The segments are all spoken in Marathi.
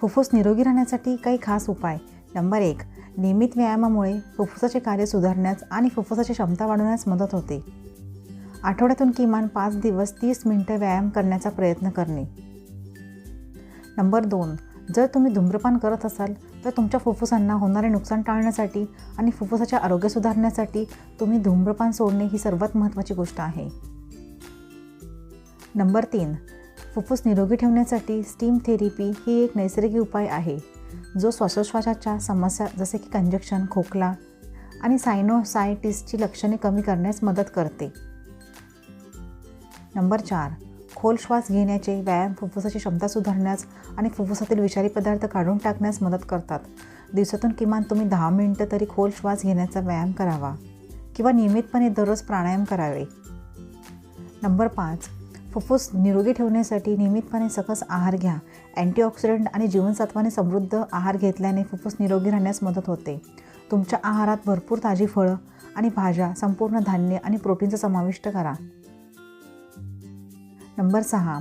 फुफ्फुस निरोगी राहण्यासाठी काही खास उपाय. नंबर एक नियमित व्यायामामुळे फुफ्फुसाचे कार्य सुधारण्यास आणि फुफ्फुसाची क्षमता वाढवण्यास मदत होते. आठवड्यातून किमान पाच दिवस तीस मिनटं व्यायाम करण्याचा प्रयत्न करणे. नंबर दोन जर तुम्ही धूम्रपान करत असाल तर तुमच्या फुफ्फुसांना होणारे नुकसान टाळण्यासाठी आणि फुफ्फुसाचे आरोग्य सुधारण्यासाठी तुम्ही धूम्रपान सोडणे ही सर्वात महत्त्वाची गोष्ट आहे. नंबर तीन फुफ्फुस निरोगी ठेवण्यासाठी स्टीम थेरपी ही एक नैसर्गिक उपाय आहे जो श्वासोश्वासाच्या समस्या जसे की कंजक्शन खोकला आणि सायनोसायटिसची लक्षणे कमी करण्यास मदत करते. नंबर चार खोल श्वास घेण्याचे व्यायाम फुफ्फुसाची क्षमता सुधारण्यास आणि फुफ्फुसातील विषारी पदार्थ काढून टाकण्यास मदत करतात. दिवसातून किमान तुम्ही दहा मिनटं तरी खोल श्वास घेण्याचा व्यायाम करावा किंवा नियमितपणे दररोज प्राणायाम करावे. नंबर पाच फुफ्फुस निरोगी ठेवण्यासाठी नियमितपणे सकस आहार घ्या. अँटीऑक्सिडंट आणि जीवनसत्वाने समृद्ध आहार घेतल्याने फुफ्फुस निरोगी राहण्यास मदत होते. तुमच्या आहारात भरपूर ताजी फळं आणि भाज्या संपूर्ण धान्य आणि प्रोटीनचा समाविष्ट करा. नंबर सहा.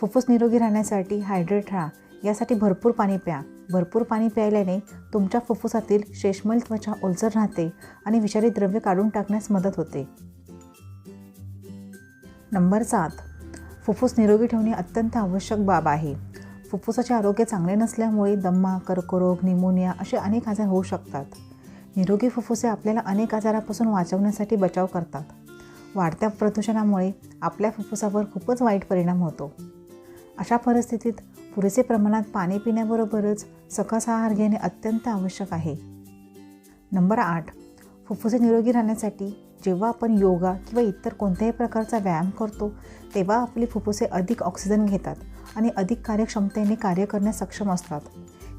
फुफ्फुस निरोगी राहण्यासाठी हायड्रेट राहा. यासाठी भरपूर पाणी प्या. भरपूर पाणी प्यायल्याने तुमच्या फुफ्फुसातील शेषमल त्वचा ओलसर राहते आणि विषारी द्रव्य काढून टाकण्यास मदत होते. नंबर सात. फुफ्फुस निरोगी ठेवणे अत्यंत आवश्यक बाब आहे. फुफ्फुसाचे आरोग्य चांगले नसल्यामुळे दम्मा कर्करोग निमोनिया असे अनेक आजार होऊ शकतात. निरोगी फुफ्फुसे आपल्याला अनेक आजारापासून वाचवण्यासाठी बचाव करतात. वाढत्या प्रदूषणामुळे आपल्या फुफ्फुसावर खूपच वाईट परिणाम होतो. अशा परिस्थितीत पुरेसे प्रमाणात पाणी पिण्याबरोबरच सकस आहार घेणे अत्यंत आवश्यक आहे. नंबर आठ फुफ्फुसे निरोगी राहण्यासाठी जेव्हा आपण योगा किंवा इतर कोणत्याही प्रकारचा व्यायाम करतो तेव्हा आपली फुफ्फुसे अधिक ऑक्सिजन घेतात आणि अधिक कार्यक्षमतेने कार्य करण्यास सक्षम असतात.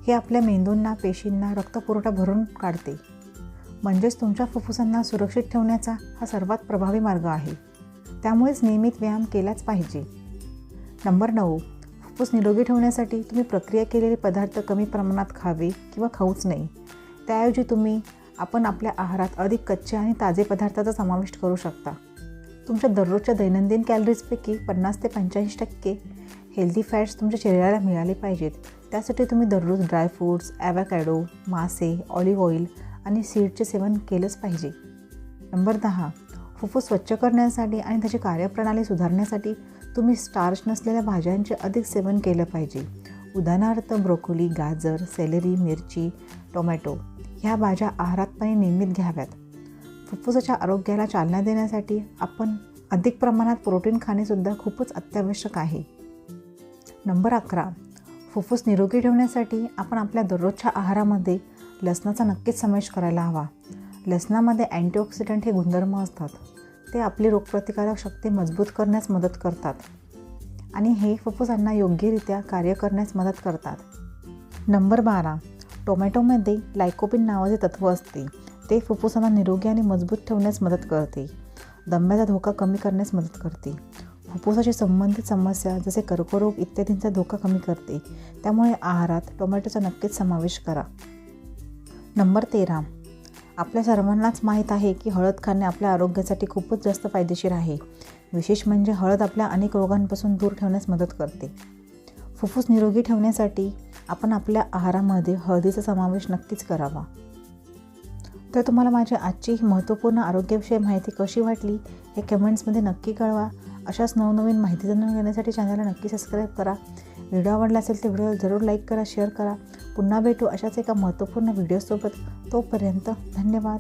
हे आपल्या मेंदूंना पेशींना रक्तपुरवठा भरून काढते. म्हणजेच तुमच्या फुफ्फुसांना सुरक्षित ठेवण्याचा हा सर्वात प्रभावी मार्ग आहे. त्यामुळेच नियमित व्यायाम केलाच पाहिजे. नंबर नऊ. फुफ्फुस निरोगी ठेवण्यासाठी तुम्ही प्रक्रिया केलेले पदार्थ कमी प्रमाणात खावे किंवा खाऊच नाही त्याऐवजी तुम्ही आपण आपल्या आहारात अधिक कच्चे आणि ताजे पदार्थाचा समाविष्ट करू शकता. तुमच्या दररोजच्या दैनंदिन कॅलरीजपैकी पन्नास ते पंच्याऐंशी टक्के हेल्दी फॅट्स तुमच्या शरीराला मिळाले पाहिजेत. त्यासाठी तुम्ही दररोज ड्रायफ्रूट्स ॲवॅकॅडो मासे ऑलिव्ह ऑइल आणि सीडचे सेवन केलंच पाहिजे. नंबर दहा फुफ्फुस स्वच्छ करण्यासाठी आणि त्याची कार्यप्रणाली सुधारण्यासाठी तुम्ही स्टार्च नसलेल्या भाज्यांचे अधिक सेवन केलं पाहिजे. उदाहरणार्थ ब्रोकोली गाजर सेलरी मिरची टोमॅटो. ह्या भाज्या आहारातपणे नियमित घ्याव्यात. फुफ्फुसाच्या आरोग्याला चालना देण्यासाठी आपण अधिक प्रमाणात प्रोटीन खाणेसुद्धा खूपच अत्यावश्यक आहे. नंबर अकरा. फुफ्फुस निरोगी ठेवण्यासाठी आपण आपल्या दररोजच्या आहारामध्ये लसणाचा नक्कीच समावेश करायला हवा. लसणामध्ये अँटीऑक्सिडंट हे गुणधर्म असतात. ते आपली रोगप्रतिकारक शक्ती मजबूत करण्यास मदत करतात. आणि हे फुफ्फुसांना योग्यरित्या कार्य करण्यास मदत करतात. नंबर बारा. टोमॅटोमध्ये लायकोपिन नावाचे तत्त्व असते. ते फुफ्फुसांना निरोगी आणि मजबूत ठेवण्यास मदत करते. दम्याचा धोका कमी करण्यास मदत करते. फुफ्फुसाशी संबंधित समस्या जसे कर्करोग इत्यादींचा धोका कमी करते. त्यामुळे आहारात टोमॅटोचा नक्कीच समावेश करा. नंबर तेरा. आपल्या सर्वांनाच माहीत आहे की हळद खाणे आपल्या आरोग्यासाठी खूपच जास्त फायदेशीर आहे. विशेष म्हणजे हळद आपल्या अनेक रोगांपासून दूर ठेवण्यास मदत करते. फुफ्फुस निरोगी ठेवण्यासाठी आपण आपल्या आहारामध्ये हळदीचा समावेश नक्कीच करावा. तर तुम्हाला माझी आजची ही महत्त्वपूर्ण आरोग्यविषयी माहिती कशी वाटली हे कमेंट्समध्ये नक्की कळवा. अशाच नवनवीन माहिती जाणून घेण्यासाठी चॅनलला नक्की सबस्क्राईब करा. व्हिडिओ आवडला असेल तर व्हिडिओ जरूर लाईक करा शेअर करा. पुन्हा भेटू अशाच एका महत्त्वपूर्ण व्हिडिओसोबत. तोपर्यंत धन्यवाद.